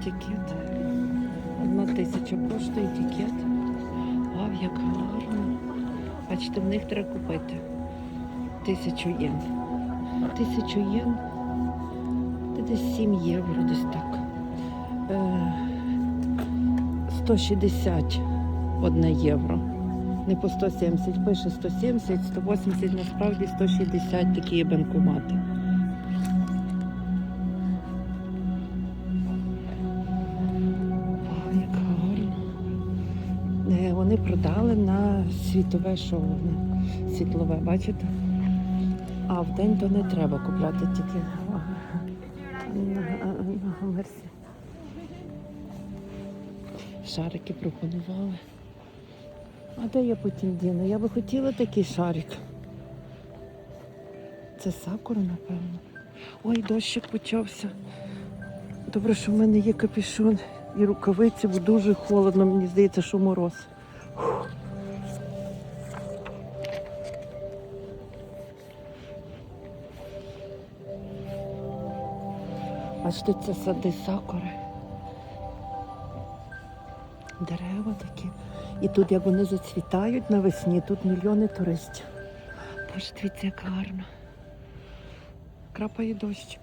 етикет. Одна тисяча коштує етикет. Вау, як гарно. Бачите, в них треба купити. Тисячу єн. Тисячу єн. Це десь 7 євро, десь так. Е, 160 одне євро. Не по 170, пише 170, 180, насправді 160 такі є банкомати. Вони продали на світове шоу, на світлове, бачите? А в день то не треба купляти тільки. Ага. Ага, ага, мерсі. Шарики пропонували. А де я потім діну? Я би хотіла такий шарик. Це сакура, напевно. Ой, дощик почався. Добре, що в мене є капюшон і рукавиці, бо дуже холодно, мені здається, що мороз. Фух. Бачите, це сади сакури. Дерева такі. І тут, як вони зацвітають навесні, тут мільйони туристів. Боже, дивіться, як гарно. Крапає дощик.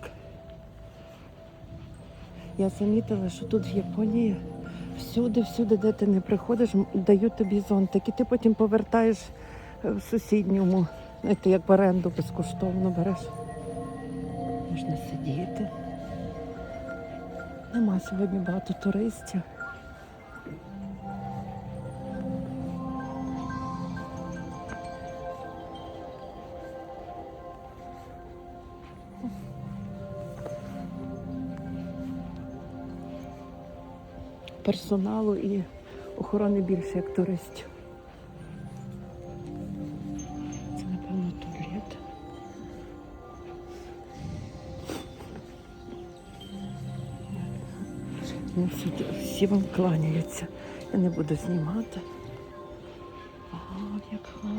Я замітила, що тут в Японії всюди, всюди, де ти не приходиш, дають тобі зонтик. І ти потім повертаєш е, в сусідньому, Ти як в оренду безкоштовно береш. Можна сидіти. Нема сьогодні багато туристів. Персоналу і охорони більше, як туристів. Це, напевно, туалет. Ну, всі, всі вам кланяються. Я не буду знімати. Ага, як гарно.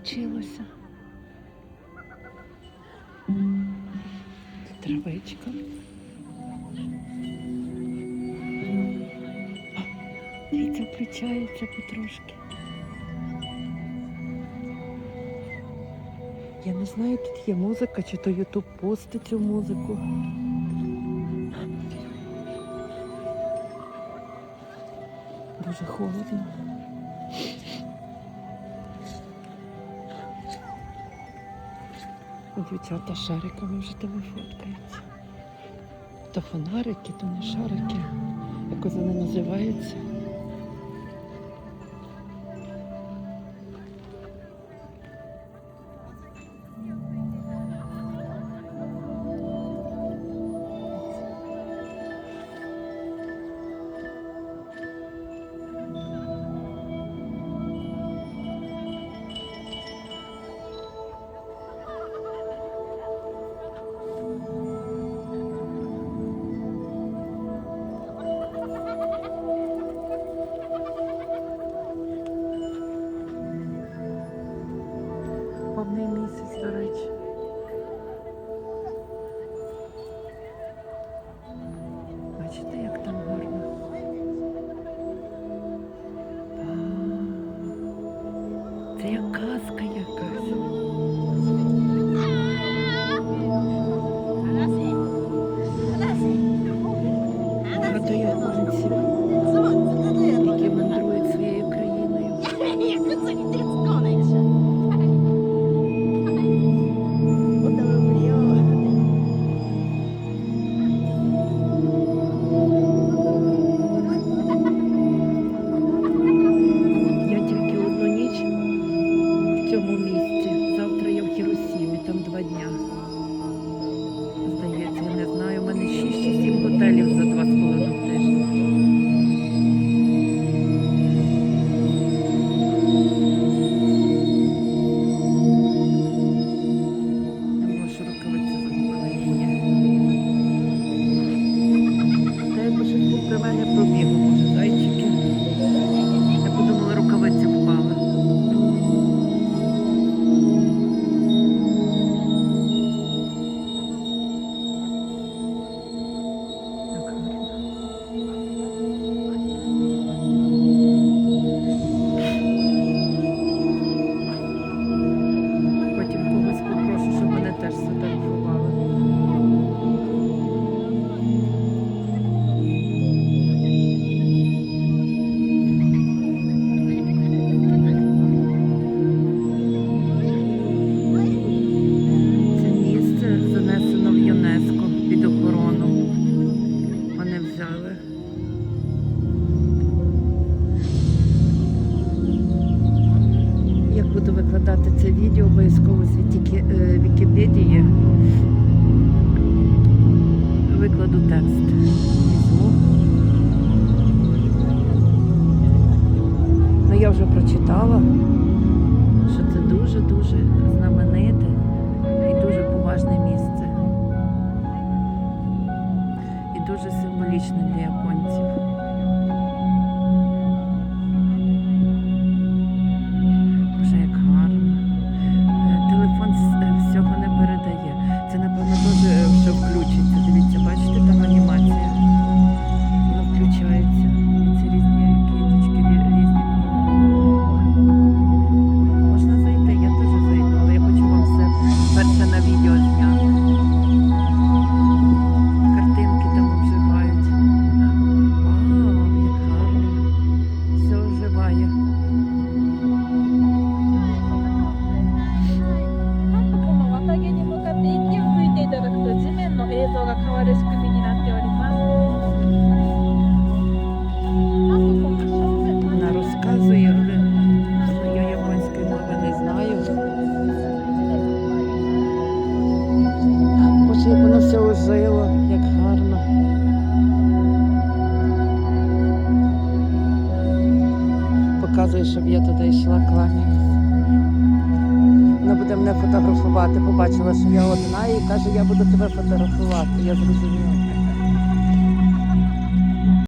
Включилося. Травичка. Дивіться, включається потрошки. Я не знаю, тут є музика, чи то Ютуб постить цю музику. Дуже холодно. Дівчата шариками вже тебе фоткаються. То фонарики, то не шарики. Як вони називаються. трагедії. Викладу текст. Ну я вже прочитала, що це дуже-дуже. показує, щоб я туди йшла кланяюсь. Вона буде мене фотографувати. Побачила, що я одна і каже, я буду тебе фотографувати. Я зрозуміла.